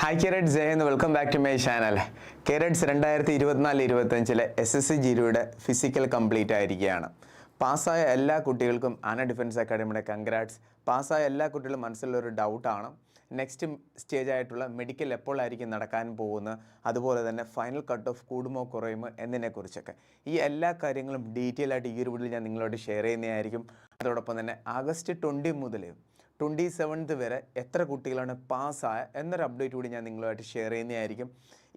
Hi carrot Jaya എന്ന് welcome back to my channel carrots രണ്ടായിരത്തി ഇരുപത്തിനാല് ഇരുപത്തഞ്ചിലെ എസ് എസ് സി ജിരിയുടെ ഫിസിക്കൽ കംപ്ലീറ്റ് ആയിരിക്കുകയാണ്. പാസ്സായ എല്ലാ കുട്ടികൾക്കും ആന ഡിഫൻസ് അക്കാഡമിയുടെ കൺഗ്രാറ്റ്സ് പാസ്സായ എല്ലാ കുട്ടികളും മനസ്സിലുള്ള ഒരു ഡൗട്ടാണ് നെക്സ്റ്റ് സ്റ്റേജ് ആയിട്ടുള്ള മെഡിക്കൽ എപ്പോഴായിരിക്കും നടക്കാൻ പോകുന്നത്? അതുപോലെ തന്നെ ഫൈനൽ കട്ട് ഓഫ് കൂടുമോ കുറയുമോ എന്നതിനെക്കുറിച്ചൊക്കെ. ഈ എല്ലാ കാര്യങ്ങളും ഡീറ്റെയിൽ ആയിട്ട് ഈ ഒരു വീഡിയോയിൽ ഞാൻ നിങ്ങളോട് ഷെയർ ചെയ്യുന്നതായിരിക്കും. അതോടൊപ്പം തന്നെ ആഗസ്റ്റ് ട്വന്റി മുതൽ ട്വന്റി സെവൻത്ത് വരെ എത്ര കുട്ടികളാണ് പാസ്സായ എന്നൊരു അപ്ഡേറ്റ് കൂടി ഞാൻ നിങ്ങളുമായിട്ട് ഷെയർ ചെയ്യുന്നതായിരിക്കും.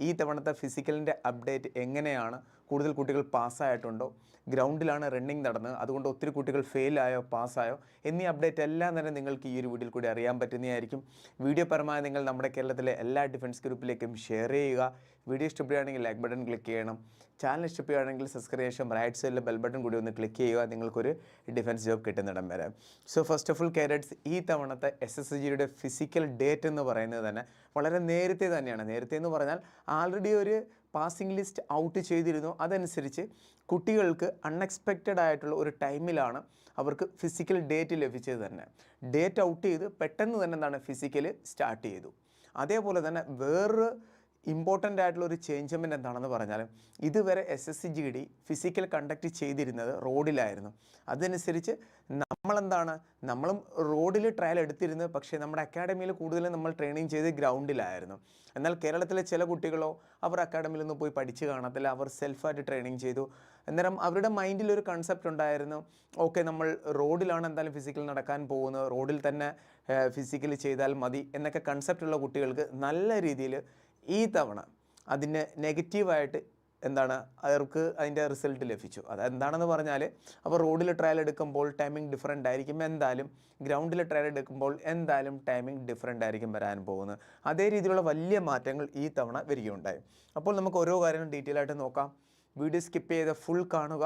ഈ തവണത്തെ ഫിസിക്കലിന്റെ അപ്ഡേറ്റ് എങ്ങനെയാണ്? കൂടുതൽ കുട്ടികൾ പാസ്സായിട്ടുണ്ടോ? ഗ്രൗണ്ടിലാണ് റണ്ണിങ് നടന്നത്. അതുകൊണ്ട് ഒത്തിരി കുട്ടികൾ ഫെയിലായോ പാസ്സായോ? എന്നീ അപ്ഡേറ്റ് എല്ലാം തന്നെ നിങ്ങൾക്ക് ഈ ഒരു വീഡിയോയിൽ കൂടി അറിയാൻ പറ്റുന്നതായിരിക്കും. വീഡിയോ പരമായി നിങ്ങൾ നമ്മുടെ കേരളത്തിലെ എല്ലാ ഡിഫൻസ് ഗ്രൂപ്പിലേക്കും ഷെയർ ചെയ്യുക. വീഡിയോ ഇഷ്ടപ്പെടുകയാണെങ്കിൽ ലൈക്ക് ബട്ടൺ ക്ലിക്ക് ചെയ്യണം. ചാനൽ ഇഷ്ടപ്പെടുകയാണെങ്കിൽ സബ്സ്ക്രൈബ് ശേഷം റൈറ്റ് സൈഡിലെ ബെൽ ബട്ടൺ കൂടി ഒന്ന് ക്ലിക്ക് ചെയ്യുക. നിങ്ങൾക്കൊരു ഡിഫൻസ് ജോബ് കിട്ടുന്നിടം വരെ. So first of all carrots ഈ തവണത്തെ എസ് എസ് ജിയുടെ ഫിസിക്കൽ ഡേറ്റ് എന്ന് പറയുന്നത് തന്നെ വളരെ നേരത്തെ തന്നെയാണ്. നേരത്തെ എന്ന് പറഞ്ഞാൽ ആൾറെഡി ഒരു പാസിംഗ് ലിസ്റ്റ് ഔട്ട് ചെയ്തിരുന്നു. അതനുസരിച്ച് കുട്ടികൾക്ക് അൺഎക്സ്പെക്റ്റഡ് ആയിട്ടുള്ള ഒരു ടൈമിലാണ് അവർക്ക് ഫിസിക്കൽ ഡേറ്റ് ലഭിച്ചത് തന്നെ. ഡേറ്റ് ഔട്ട് ചെയ്ത് പെട്ടെന്ന് തന്നെ എന്താണ് ഫിസിക്കൽ സ്റ്റാർട്ട് ചെയ്തു. അതേപോലെ തന്നെ വേറൊരു ഇമ്പോർട്ടന്റ് ആയിട്ടുള്ള ഒരു ചേഞ്ചമെന്റ് എന്താണെന്ന് പറഞ്ഞാൽ ഇതുവരെ S S C G D physical conduct ചെയ്തിരുന്നത് റോഡിലായിരുന്നു. അതനുസരിച്ച് നമ്മളെന്താണ് നമ്മളും റോഡിൽ ട്രയൽ എടുത്തിരുന്നത് പക്ഷേ നമ്മുടെ അക്കാഡമിയിൽ കൂടുതലും നമ്മൾ ട്രെയിനിങ് ചെയ്ത് ഗ്രൗണ്ടിലായിരുന്നു എന്നാൽ കേരളത്തിലെ ചില കുട്ടികളോ അവർ അക്കാഡമിയിൽ നിന്ന് പോയി പഠിച്ച് കാണത്തില്ല അവർ സെൽഫായിട്ട് ട്രെയിനിങ് ചെയ്തു. അന്നേരം അവരുടെ മൈൻഡിൽ ഒരു കൺസെപ്റ്റ് ഉണ്ടായിരുന്നു ഓക്കെ നമ്മൾ റോഡിലാണ് എന്തായാലും ഫിസിക്കൽ നടക്കാൻ പോകുന്നത് റോഡിൽ തന്നെ ഫിസിക്കൽ ചെയ്താൽ മതി എന്നൊക്കെ കൺസെപ്റ്റുള്ള കുട്ടികൾക്ക് നല്ല രീതിയിൽ ഈ തവണ അതിന് നെഗറ്റീവായിട്ട് എന്താണ് അവർക്ക് അതിന്റെ റിസൾട്ട് ലഭിച്ചു. അത് എന്താണെന്ന് പറഞ്ഞാൽ അപ്പോൾ റോഡിൽ ട്രയൽ എടുക്കുമ്പോൾ ടൈമിംഗ് ഡിഫറെന്റ് ആയിരിക്കും. എന്തായാലും ഗ്രൗണ്ടിൽ ട്രയൽ എടുക്കുമ്പോൾ എന്തായാലും ടൈമിംഗ് ഡിഫറെന്റ് ആയിരിക്കും വരാൻ പോകുന്നത്. അതേ രീതിയിലുള്ള വലിയ മാറ്റങ്ങൾ ഈ തവണ വരികയുണ്ടായി. അപ്പോൾ നമുക്ക് ഓരോ കാര്യങ്ങളും ഡീറ്റെയിൽ ആയിട്ട് നോക്കാം. വീഡിയോ സ്കിപ്പ് ചെയ്ത് ഫുൾ കാണുക.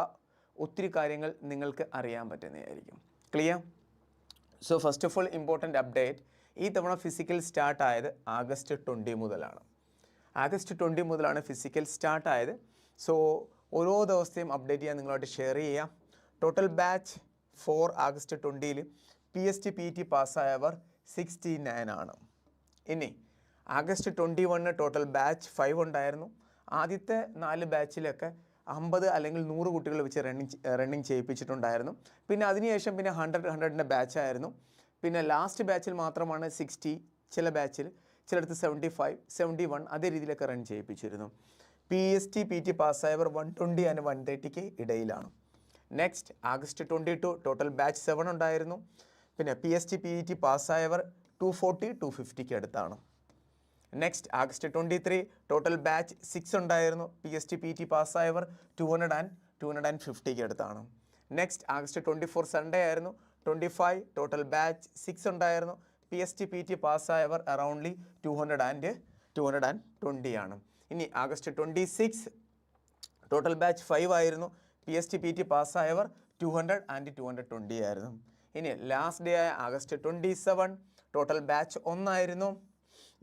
ഒത്തിരി കാര്യങ്ങൾ നിങ്ങൾക്ക് അറിയാൻ പറ്റുന്നതായിരിക്കും. Clear so first of all important update ഈ തവണ ഫിസിക്കൽ സ്റ്റാർട്ട് ആയത് ആഗസ്റ്റ് ട്വന്റി മുതലാണ്. ആഗസ്റ്റ് ട്വന്റി മുതലാണ് ഫിസിക്കൽ സ്റ്റാർട്ട് ആയത്. സോ ഓരോ ദിവസത്തെയും അപ്ഡേറ്റ് ചെയ്യാൻ നിങ്ങളായിട്ട് ഷെയർ ചെയ്യാം. Total batch four August ട്വന്റിയിൽ P S T P T പാസ്സായവർ sixty nine ആണ്. ഇനി ആഗസ്റ്റ് ട്വന്റി വണ്ണിന് ടോട്ടൽ ബാച്ച് ഫൈവ് ഉണ്ടായിരുന്നു. ആദ്യത്തെ നാല് ബാച്ചിലൊക്കെ അമ്പത് അല്ലെങ്കിൽ നൂറ് കുട്ടികൾ വെച്ച് റണ്ണിങ് റണ്ണിങ് ചെയ്യിപ്പിച്ചിട്ടുണ്ടായിരുന്നു. പിന്നെ അതിനുശേഷം പിന്നെ ഹൺഡ്രഡ് ഹൺഡ്രഡിന്റെ ബാച്ചായിരുന്നു പിന്നെ ലാസ്റ്റ് ബാച്ചിൽ മാത്രമാണ് സിക്സ്റ്റി ചില ബാച്ചിൽ ചിലടത്ത് സെവന്റി ഫൈവ് സെവന്റി വൺ അതേ രീതിയിലൊക്കെ run ചെയ്യിപ്പിച്ചിരുന്നു. P S T P T പാസ്സായവർ one twenty and one തേർട്ടിക്ക് ഇടയിലാണ്. Next August twenty two total batch seven ഉണ്ടായിരുന്നു. പിന്നെ P S T P T പാസ്സായവർ two forty two ഫിഫ്റ്റിക്ക് അടുത്താണ്. Next August twenty three total batch six ഉണ്ടായിരുന്നു P S T P T പാസ്സായവർ two hundred and two hundred and ഫിഫ്റ്റിക്ക് അടുത്താണ്. Next August twenty four Sunday ആയിരുന്നു. Twenty five total batch six ഉണ്ടായിരുന്നു. P S T P T പാസ്സായവർ aroundly two hundred and two hundred and twenty ആണ്. ഇനി August twenty six total batch five ആയിരുന്നു. P S T P T പാസ്സായവർ two hundred and two hundred twenty ആയിരുന്നു. ഇനി last day ആയ August twenty seven total batch ഒന്നായിരുന്നു.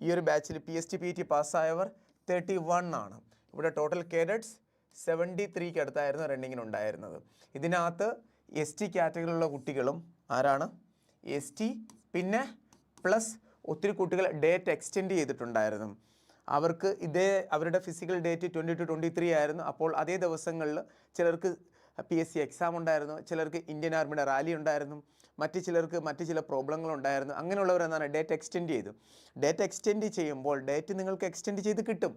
ഈ ഒരു ബാച്ചിൽ P S T P T പാസ്സായവർ thirty one ആണ്. ഇവിടെ ടോട്ടൽ കേഡറ്റ്സ് സെവന്റി ത്രീക്ക് അടുത്തായിരുന്നു റണ്ണിങ്ങിന് ഉണ്ടായിരുന്നത്. ഇതിനകത്ത് എസ് ടി കാറ്റഗറിയിലുള്ള കുട്ടികളും ആരാണ്? എസ് ടി പിന്നെ പ്ലസ് ഒത്തിരി കുട്ടികൾ ഡേറ്റ് എക്സ്റ്റെൻഡ് ചെയ്തിട്ടുണ്ടായിരുന്നു. അവർക്ക് ഇതേ അവരുടെ physical date twenty two twenty three ആയിരുന്നു. അപ്പോൾ അതേ ദിവസങ്ങളിൽ ചിലർക്ക് പി എസ് സി എക്സാം ഉണ്ടായിരുന്നു ചിലർക്ക് ഇന്ത്യൻ ആർമിയുടെ റാലി ഉണ്ടായിരുന്നു മറ്റ് ചിലർക്ക് മറ്റ് ചില പ്രോബ്ലങ്ങൾ ഉണ്ടായിരുന്നു. അങ്ങനെയുള്ളവർ എന്താണ് ഡേറ്റ് എക്സ്റ്റെൻഡ് ചെയ്തു ഡേറ്റ് എക്സ്റ്റെൻഡ് ചെയ്യുമ്പോൾ ഡേറ്റ് നിങ്ങൾക്ക് എക്സ്റ്റെൻഡ് ചെയ്ത് കിട്ടും.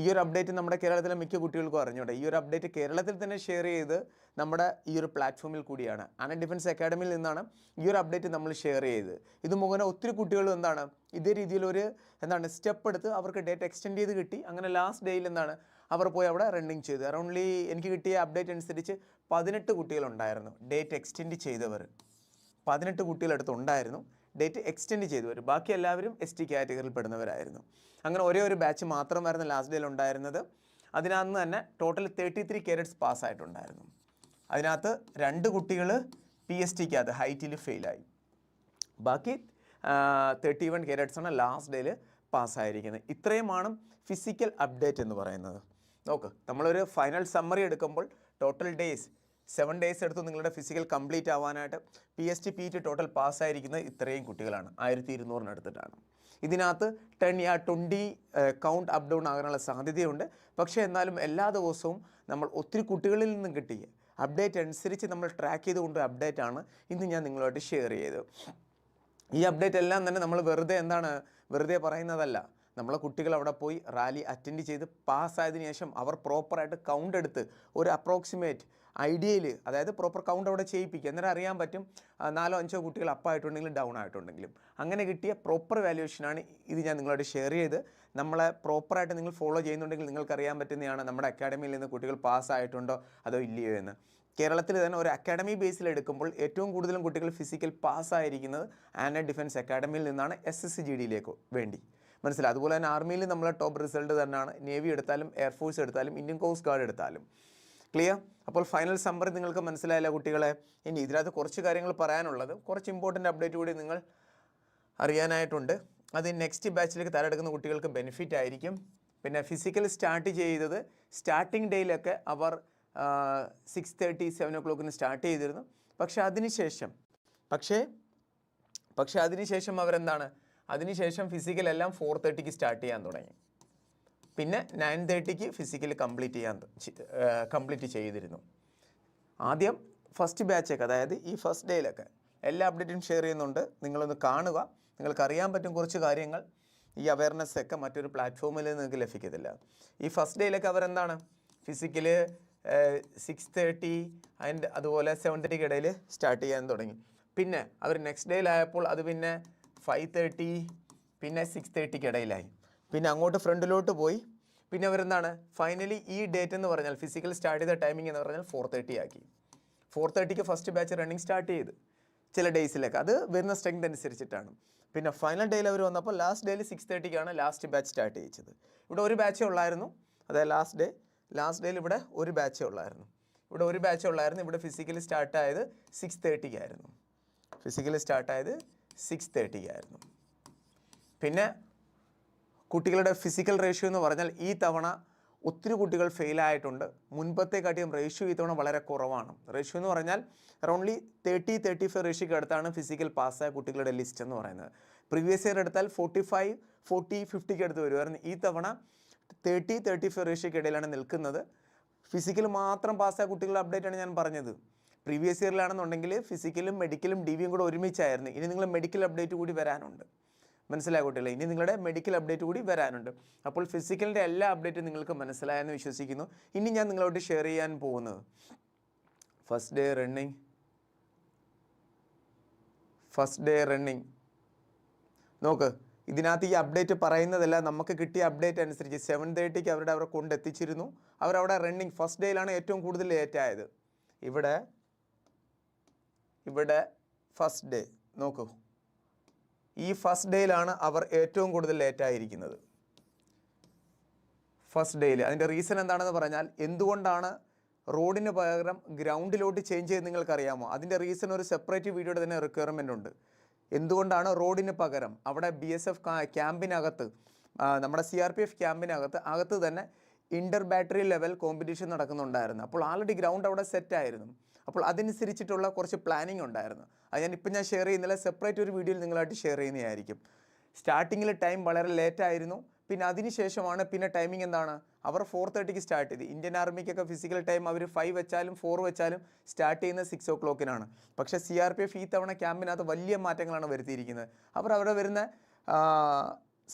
ഈ ഒരു അപ്ഡേറ്റ് നമ്മുടെ കേരളത്തിലെ മിക്ക കുട്ടികൾക്കും അറിഞ്ഞൂടെ. ഈ ഒരു അപ്ഡേറ്റ് കേരളത്തിൽ തന്നെ ഷെയർ ചെയ്ത് നമ്മുടെ ഈ ഒരു പ്ലാറ്റ്ഫോമിൽ കൂടിയാണ്. അന ഡിഫൻസ് അക്കാഡമിയിൽ നിന്നാണ് ഈ ഒരു അപ്ഡേറ്റ് നമ്മൾ ഷെയർ ചെയ്ത്. ഇത് മുഖേന ഒത്തിരി കുട്ടികളും എന്താണ് ഇതേ രീതിയിലൊരു എന്താണ് സ്റ്റെപ്പ് എടുത്ത് അവർക്ക് ഡേറ്റ് എക്സ്റ്റെൻഡ് ചെയ്ത് കിട്ടി. അങ്ങനെ ലാസ്റ്റ് ഡേയിൽ എന്താണ് അവർ പോയി അവിടെ റണ്ണിങ് ചെയ്തു. അറൗണ്ട്ലി എനിക്ക് കിട്ടിയ അപ്ഡേറ്റ് അനുസരിച്ച് പതിനെട്ട് കുട്ടികളുണ്ടായിരുന്നു ഡേറ്റ് എക്സ്റ്റെൻഡ് ചെയ്തവർ. പതിനെട്ട് കുട്ടികളടുത്ത് ഉണ്ടായിരുന്നു. ഡേറ്റ് എക്സ്റ്റെൻഡ് ചെയ്തു വരും. ബാക്കി എല്ലാവരും എസ് ടി കാറ്റഗറിയിൽ പെടുന്നവരായിരുന്നു. അങ്ങനെ ഒരേ ഒരു ബാച്ച് മാത്രമായിരുന്നു ലാസ്റ്റ് ഡേയിൽ ഉണ്ടായിരുന്നത്. അതിനകത്ത് തന്നെ ടോട്ടൽ തേർട്ടി ത്രീ കേരറ്റ്സ് പാസ്സായിട്ടുണ്ടായിരുന്നു അതിനകത്ത് രണ്ട് കുട്ടികൾ പി എസ് ടിക്കകത്ത് ഹൈറ്റിൽ ഫെയിലായി ബാക്കി തേർട്ടി വൺ ആണ് ലാസ്റ്റ് ഡേയിൽ പാസ്സായിരിക്കുന്നത് ഇത്രയുമാണ് ഫിസിക്കൽ അപ്ഡേറ്റ് എന്ന് പറയുന്നത്. നോക്ക് നമ്മളൊരു ഫൈനൽ സമ്മറി എടുക്കുമ്പോൾ ടോട്ടൽ ഡേയ്സ് സെവൻ ഡേയ്സ് എടുത്ത് നിങ്ങളുടെ ഫിസിക്കൽ കംപ്ലീറ്റ് ആവാനായിട്ട് P S T P T total പാസ്സായിരിക്കുന്നത് ഇത്രയും കുട്ടികളാണ്. ആയിരത്തി ഇരുന്നൂറിനടുത്തിട്ടാണ് ഇതിനകത്ത് ടെൻ ആ ട്വന്റി കൗണ്ട് അപ്പ് ഡൗൺ ആകാനുള്ള സാധ്യതയുണ്ട്. പക്ഷേ എന്നാലും എല്ലാ ദിവസവും നമ്മൾ ഒത്തിരി കുട്ടികളിൽ നിന്നും കിട്ടിയ അപ്ഡേറ്റ് അനുസരിച്ച് നമ്മൾ ട്രാക്ക് ചെയ്തുകൊണ്ട് അപ്ഡേറ്റ് ആണ് ഇന്ന് ഞാൻ നിങ്ങളുമായിട്ട് ഷെയർ ചെയ്തത്. ഈ അപ്ഡേറ്റ് എല്ലാം തന്നെ നമ്മൾ വെറുതെ എന്താണ് വെറുതെ പറയുന്നതല്ല. നമ്മളെ കുട്ടികൾ അവിടെ പോയി റാലി അറ്റൻഡ് ചെയ്ത് പാസ്സായതിനു ശേഷം അവർ പ്രോപ്പറായിട്ട് കൗണ്ട് എടുത്ത് ഒരു അപ്രോക്സിമേറ്റ് ഐഡിയയിൽ അതായത് പ്രോപ്പർ കൗണ്ട് അവിടെ ചെയ്യിപ്പിക്കുക. എന്നിട്ട് അറിയാൻ പറ്റും നാലോ അഞ്ചോ കുട്ടികൾ അപ്പ് ആയിട്ടുണ്ടെങ്കിലും ഡൗൺ ആയിട്ടുണ്ടെങ്കിലും. അങ്ങനെ കിട്ടിയ പ്രോപ്പർ വാല്യുവേഷനാണ് ഇത് ഞാൻ നിങ്ങളോട് ഷെയർ ചെയ്ത്. നമ്മളെ പ്രോപ്പറായിട്ട് നിങ്ങൾ ഫോളോ ചെയ്യുന്നുണ്ടെങ്കിൽ നിങ്ങൾക്ക് അറിയാൻ പറ്റുന്നതാണ് നമ്മുടെ അക്കാഡമിയിൽ നിന്ന് കുട്ടികൾ പാസ്സായിട്ടുണ്ടോ അതോ ഇല്ലയോ എന്ന്. കേരളത്തിൽ തന്നെ ഒരു അക്കാഡമി ബേസിൽ എടുക്കുമ്പോൾ ഏറ്റവും കൂടുതലും കുട്ടികൾ ഫിസിക്കൽ പാസ്സായിരിക്കുന്നത് ആന ഡിഫൻസ് അക്കാഡമിയിൽ നിന്നാണ് എസ് എസ് സി ജി ഡിയിലേക്ക് വേണ്ടി. മനസ്സിലായി? അതുപോലെ തന്നെ ആർമിയിൽ നമ്മളെ ടോപ്പ് റിസൾട്ട് തന്നെയാണ്. നേവി എടുത്താലും എയർഫോഴ്സ് എടുത്താലും ഇന്ത്യൻ കോസ്റ്റ് ഗാർഡ് എടുത്താലും. ക്ലിയർ. അപ്പോൾ ഫൈനൽ സമ്മറി നിങ്ങൾക്ക് മനസ്സിലായില്ല കുട്ടികളെ. ഇനി ഇതിനകത്ത് കുറച്ച് കാര്യങ്ങൾ പറയാനുള്ളത്. കുറച്ച് ഇമ്പോർട്ടന്റ് അപ്ഡേറ്റ് കൂടി നിങ്ങൾ അറിയാനായിട്ടുണ്ട്. അത് നെക്സ്റ്റ് ബാച്ചിലേക്ക് തലയെടുക്കുന്ന കുട്ടികൾക്ക് ബെനിഫിറ്റ് ആയിരിക്കും. പിന്നെ ഫിസിക്കൽ സ്റ്റാർട്ട് ചെയ്തത് സ്റ്റാർട്ടിംഗ് ഡേയിലൊക്കെ അവർ സിക്സ് തേർട്ടി സെവൻ ഒ ക്ലോക്കിന് സ്റ്റാർട്ട് ചെയ്തിരുന്നു. പക്ഷേ അതിനുശേഷം പക്ഷേ പക്ഷേ അതിനുശേഷം അവരെന്താണ്? അതിനുശേഷം ഫിസിക്കൽ എല്ലാം ഫോർ തേർട്ടിക്ക് സ്റ്റാർട്ട് ചെയ്യാൻ തുടങ്ങി. പിന്നെ നയൻ തേർട്ടിക്ക് ഫിസിക്കൽ കംപ്ലീറ്റ് ചെയ്യാൻ കംപ്ലീറ്റ് ചെയ്തിരുന്നു. ആദ്യം ഫസ്റ്റ് ബാച്ചൊക്കെ അതായത് ഈ ഫസ്റ്റ് ഡേയിലൊക്കെ എല്ലാ അപ്ഡേറ്റും ഷെയർ ചെയ്യുന്നുണ്ട്. നിങ്ങളൊന്ന് കാണുക. നിങ്ങൾക്ക് അറിയാൻ പറ്റും കുറച്ച് കാര്യങ്ങൾ. ഈ അവയർനെസ് ഒക്കെ മറ്റൊരു പ്ലാറ്റ്ഫോമിൽ നിങ്ങൾക്ക് ലഭിക്കത്തില്ല. ഈ ഫസ്റ്റ് ഡേയിലൊക്കെ അവരെന്താണ് ഫിസിക്കൽ സിക്സ് തേർട്ടി ആൻഡ് അതുപോലെ സെവൻ തേർട്ടിക്ക് ഇടയിൽ സ്റ്റാർട്ട് ചെയ്യാൻ തുടങ്ങി. പിന്നെ അവർ നെക്സ്റ്റ് ഡേയിലായപ്പോൾ അത് പിന്നെ ഫൈവ് തേർട്ടി പിന്നെ സിക്സ് തേർട്ടിക്ക് ഇടയിലായി. പിന്നെ അങ്ങോട്ട് ഫ്രണ്ടിലോട്ട് പോയി. പിന്നെ അവരെന്താണ്? ഫൈനലി ഈ ഡേറ്റ് എന്ന് പറഞ്ഞാൽ ഫിസിക്കൽ സ്റ്റാർട്ട് ചെയ്ത ടൈമിംഗ് എന്ന് പറഞ്ഞാൽ ഫോർ തേർട്ടി ആക്കി. ഫോർ തേർട്ടിക്ക് ഫസ്റ്റ് ബാച്ച് റണ്ണിങ് സ്റ്റാർട്ട് ചെയ്ത് ചില ഡേയ്സിലൊക്കെ അത് വരുന്ന സ്ട്രെങ്ത് അനുസരിച്ചിട്ടാണ്. പിന്നെ ഫൈനൽ ഡേയിൽ അവർ വന്നപ്പോൾ ലാസ്റ്റ് ഡേയിൽ സിക്സ് തേർട്ടിക്കാണ് ലാസ്റ്റ് ബാച്ച് സ്റ്റാർട്ട് ചെയ്യിച്ചത്. ഇവിടെ ഒരു ബാച്ചേ ഉള്ളായിരുന്നു. അതായത് ലാസ്റ്റ് ഡേ ലാസ്റ്റ് ഡേയിൽ ഇവിടെ ഒരു ബാച്ചേ ഉള്ളായിരുന്നു. ഇവിടെ ഒരു ബാച്ചേ ഉള്ളായിരുന്നു. ഇവിടെ ഫിസിക്കലി സ്റ്റാർട്ടായത് സിക്സ് തേർട്ടിക്കായിരുന്നു ഫിസിക്കലി സ്റ്റാർട്ടായത് സിക്സ് തേർട്ടിക്കായിരുന്നു പിന്നെ കുട്ടികളുടെ ഫിസിക്കൽ റേഷ്യോ എന്ന് പറഞ്ഞാൽ ഈ തവണ ഒത്തിരി കുട്ടികൾ ഫെയിലായിട്ടുണ്ട് മുൻപത്തെക്കാട്ടിയും റേഷ്യോ ഈ തവണ വളരെ കുറവാണ്. റേഷ്യോ എന്ന് പറഞ്ഞാൽ റൗണ്ട്ലി തേർട്ടി തേർട്ടി ഫൈവ് റേഷ്യോക്ക് അടുത്താണ് ഫിസിക്കൽ പാസ്സായ കുട്ടികളുടെ ലിസ്റ്റ് എന്ന് പറയുന്നത്. പ്രീവിയസ് ഇയർ എടുത്താൽ ഫോർട്ടി ഫൈവ് ഫോർട്ടി ഫിഫ്റ്റിക്ക് അടുത്ത് വരുമായിരുന്നു ഈ തവണ തേർട്ടി തേർട്ടി ഫൈവ് റേഷ്യോക്ക് ഇടയിലാണ് നിൽക്കുന്നത്. ഫിസിക്കൽ മാത്രം പാസ്സായ കുട്ടികളുടെ അപ്ഡേറ്റ് ആണ് ഞാൻ പറഞ്ഞത്. പ്രീവിയസ് ഇയറിലാണെന്നുണ്ടെങ്കിൽ ഫിസിക്കലും മെഡിക്കലും ഡി വിയും കൂടെ ഒരുമിച്ചായിരുന്നു. ഇനി നിങ്ങൾ മെഡിക്കൽ അപ്ഡേറ്റ് കൂടി വരാനുണ്ട്. മനസ്സിലായ കുട്ടികളെ ഇനി നിങ്ങളുടെ മെഡിക്കൽ അപ്ഡേറ്റ് കൂടി വരാനുണ്ട്. അപ്പോൾ ഫിസിക്കലിന്റെ എല്ലാ അപ്ഡേറ്റും നിങ്ങൾക്ക് മനസ്സിലായെന്ന് വിശ്വസിക്കുന്നു. ഇനി ഞാൻ നിങ്ങളോട് ഷെയർ ചെയ്യാൻ പോകുന്നത്. First day running first day running നോക്ക് ഇതിനകത്ത് ഈ അപ്ഡേറ്റ് പറയുന്നതല്ല നമുക്ക് കിട്ടിയ അപ്ഡേറ്റ് അനുസരിച്ച് സെവൻ തേർട്ടിക്ക് അവരുടെ അവരെ കൊണ്ടെത്തിച്ചിരുന്നു അവരവിടെ റണ്ണിങ് ഫസ്റ്റ് ഡേയിലാണ് ഏറ്റവും കൂടുതൽ ലേറ്റ് ആയത്. ഇവിടെ ഇവിടെ ഫസ്റ്റ് ഡേ നോക്കൂ. ഈ ഫസ്റ്റ് ഡേയിലാണ് അവർ ഏറ്റവും കൂടുതൽ ലേറ്റ് ആയിരിക്കുന്നത്. ഫസ്റ്റ് ഡേയിൽ അതിന്റെ റീസൺ എന്താണെന്ന് പറഞ്ഞാൽ എന്തുകൊണ്ടാണ് റോഡിന് പകരം ഗ്രൗണ്ടിലോട്ട് ചേഞ്ച് ചെയ്ത് നിങ്ങൾക്കറിയാമോ? അതിന്റെ റീസൺ ഒരു സെപ്പറേറ്റ് വീഡിയോയുടെ തന്നെ റിക്വയർമെന്റ് ഉണ്ട്. എന്തുകൊണ്ടാണ് റോഡിന് പകരം അവിടെ ബി എസ് എഫ് ക്യാമ്പിനകത്ത് നമ്മുടെ സി ആർ പി എഫ് ക്യാമ്പിനകത്ത് അകത്ത് തന്നെ ഇന്റർ ബാറ്ററി ലെവൽ കോമ്പറ്റീഷൻ നടക്കുന്നുണ്ടായിരുന്നു. അപ്പോൾ ആൾറെഡി ഗ്രൗണ്ട് അവിടെ സെറ്റായിരുന്നു അപ്പോൾ അതനുസരിച്ചിട്ടുള്ള കുറച്ച് പ്ലാനിങ് ഉണ്ടായിരുന്നു. അത് ഞാൻ ഇപ്പം ഞാൻ ഷെയർ ചെയ്യുന്നില്ല സെപ്പറേറ്റ് ഒരു വീഡിയോയിൽ നിങ്ങളായിട്ട് ഷെയർ ചെയ്യുന്നതായിരിക്കും. സ്റ്റാർട്ടിങ്ങിൽ ടൈം വളരെ ലേറ്റ് ആയിരുന്നു. പിന്നെ അതിനുശേഷമാണ് പിന്നെ ടൈമിംഗ് എന്താണ്? അവർ ഫോർ തേർട്ടിക്ക് സ്റ്റാർട്ട് ചെയ്ത്. ഇന്ത്യൻ ആർമിക്കൊക്കെ ഫിസിക്കൽ ടൈം അവർ ഫൈവ് വെച്ചാലും ഫോർ വെച്ചാലും സ്റ്റാർട്ട് ചെയ്യുന്നത് സിക്സ് ഓ ക്ലോക്കിനാണ് പക്ഷേ സി ആർ പി എഫ് ഈ തവണ ക്യാമ്പിനകത്ത് വലിയ മാറ്റങ്ങളാണ് വരുത്തിയിരിക്കുന്നത്. അവർ അവിടെ വരുന്ന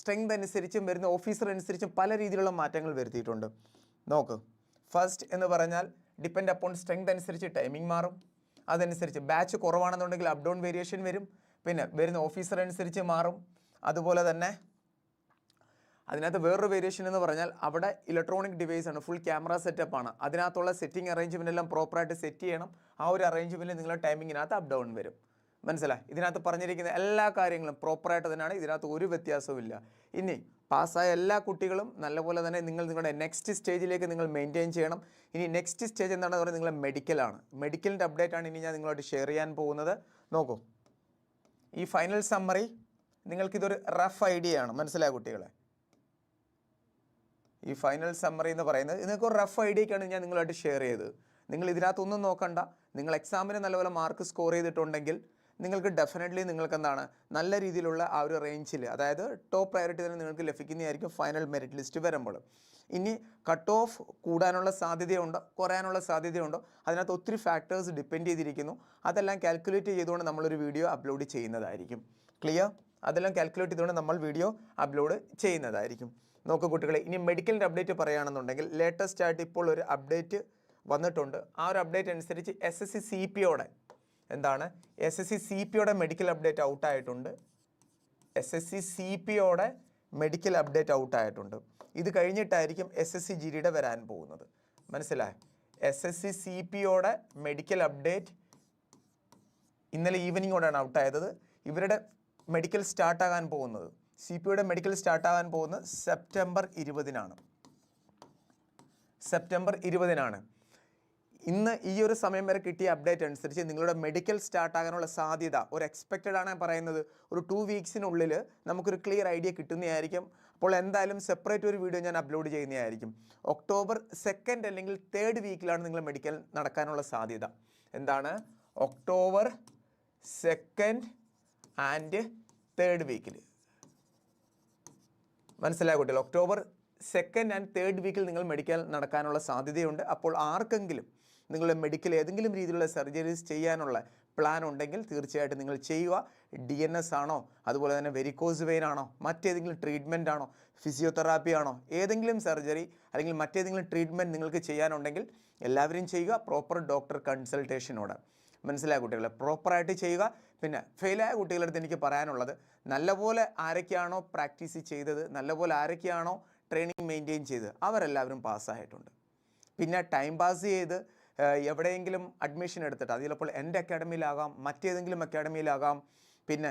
സ്ട്രെങ്ത് അനുസരിച്ചും വരുന്ന ഓഫീസർ അനുസരിച്ചും പല രീതിയിലുള്ള മാറ്റങ്ങൾ വരുത്തിയിട്ടുണ്ട്. നോക്ക്. ഫസ്റ്റ് എന്ന് പറഞ്ഞാൽ ഡിപ്പെൻഡ് അപ്പോൺ സ്ട്രെങ്ത് അനുസരിച്ച് ടൈമിംഗ് മാറും. അതനുസരിച്ച്. ബാച്ച് കുറവാണെന്നുണ്ടെങ്കിൽ അപ് ഡൗൺ വേരിയേഷൻ വരും. പിന്നെ വരുന്ന ഓഫീസർ അനുസരിച്ച് മാറും. അതുപോലെ തന്നെ അതിനകത്ത് വേറൊരു വേരിയേഷൻ എന്ന് പറഞ്ഞാൽ അവിടെ ഇലക്ട്രോണിക് ഡിവൈസ് ആണ്. ഫുൾ ക്യാമറ സെറ്റപ്പ് ആണ്. അതിനകത്തുള്ള സെറ്റിംഗ് അറേഞ്ച്മെന്റ് എല്ലാം പ്രോപ്പറായിട്ട് സെറ്റ് ചെയ്യണം. ആ ഒരു അറേഞ്ച്മെന്റ് നിങ്ങളുടെ ടൈമിങ്ങിനകത്ത് അപ് ഡൗൺ വരും. മനസ്സിലായി? ഇതിനകത്ത് പറഞ്ഞിരിക്കുന്ന എല്ലാ കാര്യങ്ങളും പ്രോപ്പറായിട്ട് തന്നെയാണ്. ഇതിനകത്ത് ഒരു വ്യത്യാസവും ഇനി പാസ്സായ എല്ലാ കുട്ടികളും നല്ലപോലെ തന്നെ നിങ്ങൾ നിങ്ങളുടെ നെക്സ്റ്റ് സ്റ്റേജിലേക്ക് നിങ്ങൾ മെയിന്റെയിൻ ചെയ്യണം. ഇനി നെക്സ്റ്റ് സ്റ്റേജ് എന്താണെന്ന് പറയുന്നത് നിങ്ങളുടെ മെഡിക്കലാണ് മെഡിക്കലിന്റെ അപ്ഡേറ്റ് ആണ് ഇനി ഞാൻ നിങ്ങളോട് ഷെയർ ചെയ്യാൻ പോകുന്നത്. നോക്കൂ. ഈ ഫൈനൽ സമ്മറി നിങ്ങൾക്കിതൊരു റഫ് ഐഡിയ ആണ്. മനസ്സിലായ കുട്ടികളെ? ഈ ഫൈനൽ സമ്മറി എന്ന് പറയുന്നത് നിങ്ങൾക്ക് ഒരു റഫ് ഐഡിയക്കാണ് ഞാൻ നിങ്ങളായിട്ട് ഷെയർ ചെയ്തത്. നിങ്ങൾ ഇതിനകത്തൊന്നും നോക്കണ്ട. നിങ്ങൾ എക്സാമിന് നല്ലപോലെ മാർക്ക് സ്കോർ ചെയ്തിട്ടുണ്ടെങ്കിൽ നിങ്ങൾക്ക് ഡെഫിനറ്റ്ലി നിങ്ങൾക്ക് എന്താണ് നല്ല രീതിയിലുള്ള ആ ഒരു റേഞ്ചിൽ അതായത് ടോപ്പ് പ്രയോറിറ്റി തന്നെ നിങ്ങൾക്ക് ലഭിക്കുന്നതായിരിക്കും ഫൈനൽ മെറിറ്റ് ലിസ്റ്റ് വരുമ്പോൾ. ഇനി കട്ട് ഓഫ് കൂടാനുള്ള സാധ്യതയുണ്ടോ കുറയാനുള്ള സാധ്യതയുണ്ടോ. അതിനകത്ത് ഒത്തിരി ഫാക്ടേഴ്സ് ഡിപ്പെൻഡ് ചെയ്തിരിക്കുന്നു. അതെല്ലാം കാൽക്കുലേറ്റ് ചെയ്തുകൊണ്ട് നമ്മളൊരു വീഡിയോ അപ്ലോഡ് ചെയ്യുന്നതായിരിക്കും. ക്ലിയർ അതെല്ലാം കാൽക്കുലേറ്റ് ചെയ്തുകൊണ്ട് നമ്മൾ വീഡിയോ അപ്ലോഡ് ചെയ്യുന്നതായിരിക്കും. നോക്കൂ കുട്ടികളെ ഇനി മെഡിക്കലിന്റെ അപ്ഡേറ്റ് പറയുകയാണെന്നുണ്ടെങ്കിൽ ലേറ്റസ്റ്റ് ആയിട്ട് ഇപ്പോൾ ഒരു അപ്ഡേറ്റ് വന്നിട്ടുണ്ട്. ആ ഒരു അപ്ഡേറ്റ് അനുസരിച്ച് എസ് എസ് സി സി പിയോടെ എന്താണ്? എസ് എസ് സി സി പിയുടെ മെഡിക്കൽ അപ്ഡേറ്റ് ഔട്ടായിട്ടുണ്ട് എസ് എസ് സി സി പിയോടെ മെഡിക്കൽ അപ്ഡേറ്റ് ഔട്ടായിട്ടുണ്ട് ഇത് കഴിഞ്ഞിട്ടായിരിക്കും എസ് എസ് സി ജി ഡിയുടെ വരാൻ പോകുന്നത്. മനസ്സിലായോ? എസ് എസ് സി സി പിയോടെ മെഡിക്കൽ അപ്ഡേറ്റ് ഇന്നലെ ഈവനിങ്ങോടാണ് ഔട്ടായത് ഇവരുടെ മെഡിക്കൽ സ്റ്റാർട്ടാകാൻ പോകുന്നത്. സി പിയുടെ മെഡിക്കൽ സ്റ്റാർട്ടാകാൻ പോകുന്നത് സെപ്റ്റംബർ ഇരുപതിനാണ്. സെപ്റ്റംബർ ഇരുപതിനാണ്. ഇന്ന് ഈ ഒരു സമയം വരെ കിട്ടിയ അപ്ഡേറ്റ് അനുസരിച്ച് നിങ്ങളുടെ മെഡിക്കൽ സ്റ്റാർട്ടാകാനുള്ള സാധ്യത ഒരു എക്സ്പെക്റ്റഡ് ആണ് പറയുന്നത്. ഒരു ടു വീക്സിനുള്ളിൽ നമുക്കൊരു ക്ലിയർ ഐഡിയ കിട്ടുന്നതായിരിക്കും. അപ്പോൾ എന്തായാലും സെപ്പറേറ്റ് ഒരു വീഡിയോ ഞാൻ അപ്ലോഡ് ചെയ്യുന്നതായിരിക്കും. ഒക്ടോബർ സെക്കൻഡ് അല്ലെങ്കിൽ തേർഡ് വീക്കിലാണ് നിങ്ങൾ മെഡിക്കൽ നടക്കാനുള്ള സാധ്യത. എന്താണ്? ഒക്ടോബർ സെക്കൻഡ് ആൻഡ് തേർഡ് വീക്കിൽ മനസ്സിലായ കുട്ടികൾ ഒക്ടോബർ സെക്കൻഡ് ആൻഡ് തേർഡ് വീക്കിൽ നിങ്ങൾ മെഡിക്കൽ നടക്കാനുള്ള സാധ്യതയുണ്ട്. അപ്പോൾ ആർക്കെങ്കിലും നിങ്ങളുടെ മെഡിക്കൽ ഏതെങ്കിലും രീതിയിലുള്ള സർജറീസ് ചെയ്യാനുള്ള പ്ലാൻ ഉണ്ടെങ്കിൽ തീർച്ചയായിട്ടും നിങ്ങൾ ചെയ്യുക. ഡി എൻ എസ് ആണോ അതുപോലെ തന്നെ വെരിക്കോസ് വെയിൻ ആണോ മറ്റേതെങ്കിലും ട്രീറ്റ്മെന്റ് ആണോ ഫിസിയോതെറാപ്പി ആണോ ഏതെങ്കിലും സർജറി അല്ലെങ്കിൽ മറ്റേതെങ്കിലും ട്രീറ്റ്മെന്റ് നിങ്ങൾക്ക് ചെയ്യാനുണ്ടെങ്കിൽ എല്ലാവരും ചെയ്യുക. പ്രോപ്പർ ഡോക്ടർ കൺസൾട്ടേഷനോട് മനസ്സിലായ കുട്ടികളെ? പ്രോപ്പറായിട്ട് ചെയ്യുക. പിന്നെ ഫെയിലായ കുട്ടികളുടെ അടുത്ത് എനിക്ക് പറയാനുള്ളത് നല്ലപോലെ ആരൊക്കെയാണോ പ്രാക്ടീസ് ചെയ്തത് നല്ലപോലെ ആരൊക്കെയാണോ ട്രെയിനിങ് മെയിന്റെയിൻ ചെയ്തത് അവരെല്ലാവരും പാസ്സായിട്ടുണ്ട് പിന്നെ ടൈം പാസ് ചെയ്ത് എവിടെയെങ്കിലും അഡ്മിഷൻ എടുത്തിട്ട് അത് ചിലപ്പോൾ എന്റെ അക്കാഡമിയിലാകാം മറ്റേതെങ്കിലും അക്കാഡമിയിലാകാം പിന്നെ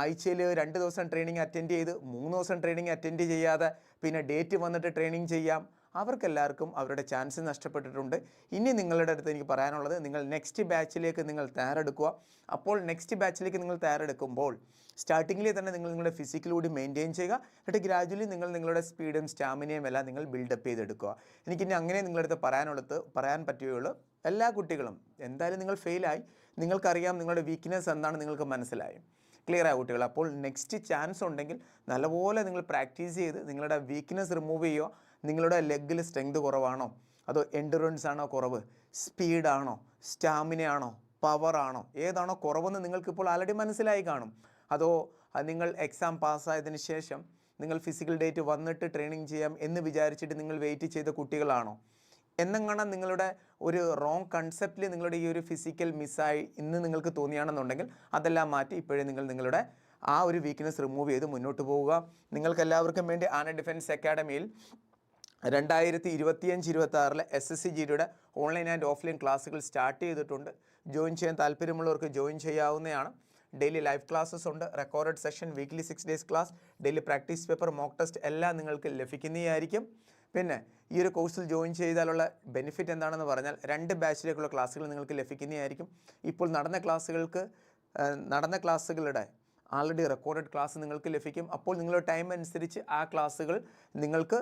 ആഴ്ചയിൽ രണ്ട് ദിവസം ട്രെയിനിങ് അറ്റൻഡ് ചെയ്ത് മൂന്ന് ദിവസം ട്രെയിനിങ് അറ്റൻഡ് ചെയ്യാതെ പിന്നെ ഡേറ്റ് വന്നിട്ട് ട്രെയിനിങ് ചെയ്യാം. അവർക്കെല്ലാവർക്കും അവരുടെ ചാൻസ് നഷ്ടപ്പെട്ടിട്ടുണ്ട്. ഇനി നിങ്ങളുടെ അടുത്ത് എനിക്ക് പറയാനുള്ളത് നിങ്ങൾ നെക്സ്റ്റ് ബാച്ചിലേക്ക് നിങ്ങൾ തയ്യാറെടുക്കുക. അപ്പോൾ നെക്സ്റ്റ് ബാച്ചിലേക്ക് നിങ്ങൾ തയ്യാറെടുക്കുമ്പോൾ സ്റ്റാർട്ടിങ്ങിൽ തന്നെ നിങ്ങൾ നിങ്ങളുടെ ഫിസിക്കലൂടി മെയിന്റെയിൻ ചെയ്യുക. എന്നിട്ട് ഗ്രാജുവലി നിങ്ങൾ നിങ്ങളുടെ സ്പീഡും സ്റ്റാമിനയും എല്ലാം നിങ്ങൾ ബിൽഡപ്പ് ചെയ്തെടുക്കുക. എനിക്കിനി അങ്ങനെ നിങ്ങളുടെ അടുത്ത് പറയാനുള്ളത് പറയാൻ പറ്റുകയുള്ളൂ. എല്ലാ കുട്ടികളും എന്തായാലും നിങ്ങൾ ഫെയിലായി നിങ്ങൾക്കറിയാം നിങ്ങളുടെ വീക്ക്നെസ് എന്താണ് നിങ്ങൾക്ക് മനസ്സിലായി. ക്ലിയർ ആയ കുട്ടികൾ അപ്പോൾ നെക്സ്റ്റ് ചാൻസ് ഉണ്ടെങ്കിൽ നല്ലപോലെ നിങ്ങൾ പ്രാക്ടീസ് ചെയ്ത് നിങ്ങളുടെ വീക്ക്നെസ് റിമൂവ് ചെയ്യുക. നിങ്ങളുടെ ലെഗിൽ സ്ട്രെങ്ത് കുറവാണോ? അതോ എൻഡുറൻസ് ആണോ കുറവ്? സ്പീഡാണോ സ്റ്റാമിന ആണോ? പവർ ആണോ? ഏതാണോ കുറവെന്ന് നിങ്ങൾക്കിപ്പോൾ ആൾറെഡി മനസ്സിലായി കാണും. അതോ നിങ്ങൾ എക്സാം പാസ്സായതിനു ശേഷം നിങ്ങൾ ഫിസിക്കൽ ഡേറ്റ് വന്നിട്ട് ട്രെയിനിങ് ചെയ്യാം എന്ന് വിചാരിച്ചിട്ട് നിങ്ങൾ വെയിറ്റ് ചെയ്ത കുട്ടികളാണോ? എന്നെങ്ങാണ് നിങ്ങളുടെ ഒരു റോങ് കൺസെപ്റ്റിൽ നിങ്ങളുടെ ഈ ഒരു ഫിസിക്കൽ മിസ്സായി ഇന്ന് നിങ്ങൾക്ക് തോന്നിയാണെന്നുണ്ടെങ്കിൽ അതെല്ലാം മാറ്റി ഇപ്പോഴേ നിങ്ങൾ നിങ്ങളുടെ ആ ഒരു വീക്ക്നെസ് റിമൂവ് ചെയ്ത് മുന്നോട്ട് പോവുക. നിങ്ങൾക്കെല്ലാവർക്കും വേണ്ടി ആന ഡിഫൻസ് അക്കാഡമിയിൽ രണ്ടായിരത്തി ഇരുപത്തിയഞ്ച് ഇരുപത്തി ആറിലെ എസ് എസ് സി ജിയുടെ ഓൺലൈൻ ആൻഡ് ഓഫ്ലൈൻ ക്ലാസ്സുകൾ സ്റ്റാർട്ട് ചെയ്തിട്ടുണ്ട്. ജോയിൻ ചെയ്യാൻ താല്പര്യമുള്ളവർക്ക് ജോയിൻ ചെയ്യാവുന്നതാണ്. ഡെയിലി ലൈവ് ക്ലാസ്സസ് ഉണ്ട്. Record session weekly six days class daily practice paper mock test എല്ലാം നിങ്ങൾക്ക് ലഭിക്കുന്നതായിരിക്കും. പിന്നെ ഈ ഒരു കോഴ്സിൽ ജോയിൻ ചെയ്താലുള്ള ബെനിഫിറ്റ് എന്താണെന്ന് പറഞ്ഞാൽ രണ്ട് ബാച്ചിലേക്കുള്ള ക്ലാസ്സുകൾ നിങ്ങൾക്ക് ലഭിക്കുന്നതായിരിക്കും. ഇപ്പോൾ നടന്ന ക്ലാസ്സുകൾക്ക് നടന്ന ക്ലാസ്സുകളുടെ ആൾറെഡി റെക്കോർഡ് ക്ലാസ് നിങ്ങൾക്ക് ലഭിക്കും. അപ്പോൾ നിങ്ങളുടെ ടൈം അനുസരിച്ച് ആ ക്ലാസ്സുകൾ നിങ്ങൾക്ക്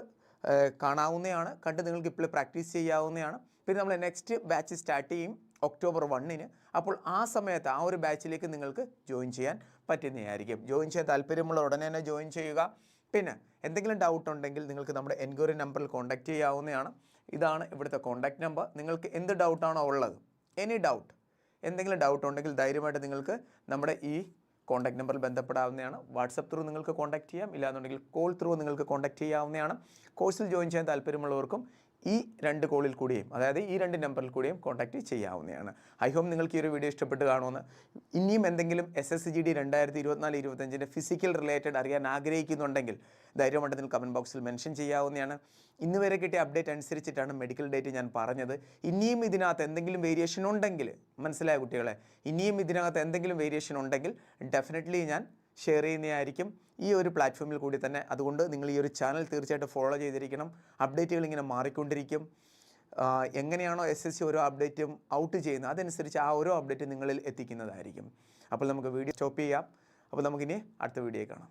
കാണാവുന്നതാണ്. കണ്ട് നിങ്ങൾക്ക് ഇപ്പോൾ പ്രാക്ടീസ് ചെയ്യാവുന്നതാണ്. പിന്നെ നമ്മൾ നെക്സ്റ്റ് ബാച്ച് സ്റ്റാർട്ട് ചെയ്യും ഒക്ടോബർ വണ്ണിന്. അപ്പോൾ ആ സമയത്ത് ആ ഒരു ബാച്ചിലേക്ക് നിങ്ങൾക്ക് ജോയിൻ ചെയ്യാൻ പറ്റുന്നതായിരിക്കും. ജോയിൻ ചെയ്യാൻ താല്പര്യമുള്ള ഉടനെ തന്നെ ജോയിൻ ചെയ്യുക. പിന്നെ എന്തെങ്കിലും ഡൗട്ട് ഉണ്ടെങ്കിൽ നിങ്ങൾക്ക് നമ്മുടെ എൻക്വയറി നമ്പറിൽ കോൺടാക്റ്റ് ചെയ്യാവുന്നതാണ്. ഇതാണ് ഇവിടുത്തെ കോൺടാക്റ്റ് നമ്പർ നിങ്ങൾക്ക് എന്ത് ഡൗട്ടാണോ ഉള്ളത്? എനി ഡൗട്ട് എന്തെങ്കിലും ഡൗട്ട് ഉണ്ടെങ്കിൽ ധൈര്യമായിട്ട് നിങ്ങൾക്ക് നമ്മുടെ ഈ കോൺടാക്ട് നമ്പറിൽ ബന്ധപ്പെടാവുന്നതാണ്. വാട്സപ്പ് ത്രൂ നിങ്ങൾക്ക് കോൺടാക്ട് ചെയ്യാം. ഇല്ലാന്നുണ്ടെങ്കിൽ കോൾ ത്രൂ നിങ്ങൾക്ക് കോൺടാക്ട് ചെയ്യാവുന്നതാണ്. കോഴ്സിൽ ജോയിൻ ചെയ്യാൻ താല്പര്യമുള്ളവർക്കും ഈ രണ്ട് കോളിൽ കൂടിയും അതായത് ഈ രണ്ട് നമ്പറിൽ കൂടിയും കോൺടാക്റ്റ് ചെയ്യാവുന്നതാണ്. ഐ ഹോം നിങ്ങൾക്ക് ഈ ഒരു വീഡിയോ ഇഷ്ടപ്പെട്ട് കാണുമെന്ന്. ഇനിയും എന്തെങ്കിലും എസ് എസ് ജി ഡി രണ്ടായിരത്തി ഇരുപത്തിനാല് ഇരുപത്തഞ്ചിന്റെ ഫിസിക്കൽ റിലേറ്റഡ് അറിയാൻ ആഗ്രഹിക്കുന്നുണ്ടെങ്കിൽ ധൈര്യമുണ്ടെങ്കിൽ കമന്റ് ബോക്സിൽ മെൻഷൻ ചെയ്യാവുന്നതാണ്. ഇന്ന് വരെ കിട്ടിയ അപ്ഡേറ്റ് അനുസരിച്ചിട്ടാണ് മെഡിക്കൽ ഡേറ്റ് ഞാൻ പറഞ്ഞത്. ഇനിയും ഇതിനകത്ത് എന്തെങ്കിലും വേരിയേഷൻ ഉണ്ടെങ്കിൽ മനസ്സിലായ കുട്ടികളെ? ഇനിയും ഇതിനകത്ത് എന്തെങ്കിലും വേരിയേഷൻ ഉണ്ടെങ്കിൽ ഡെഫിനറ്റ്ലി ഞാൻ ഷെയർ ചെയ്യുന്നതായിരിക്കും ഈ ഒരു പ്ലാറ്റ്ഫോമിൽ കൂടി തന്നെ. അതുകൊണ്ട് നിങ്ങൾ ഈ ഒരു ചാനൽ തീർച്ചയായിട്ടും ഫോളോ ചെയ്തിരിക്കണം. അപ്ഡേറ്റുകൾ ഇങ്ങനെ മാറിക്കൊണ്ടിരിക്കും. എങ്ങനെയാണോ എസ് എസ് സി ഓരോ അപ്ഡേറ്റും ഔട്ട് ചെയ്യുന്നത് അതനുസരിച്ച് ആ ഓരോ അപ്ഡേറ്റും നിങ്ങളിൽ എത്തിക്കുന്നതായിരിക്കും. അപ്പോൾ നമുക്ക് വീഡിയോ സ്റ്റോപ്പ് ചെയ്യാം. അപ്പോൾ നമുക്കിനി അടുത്ത വീഡിയോ കാണാം.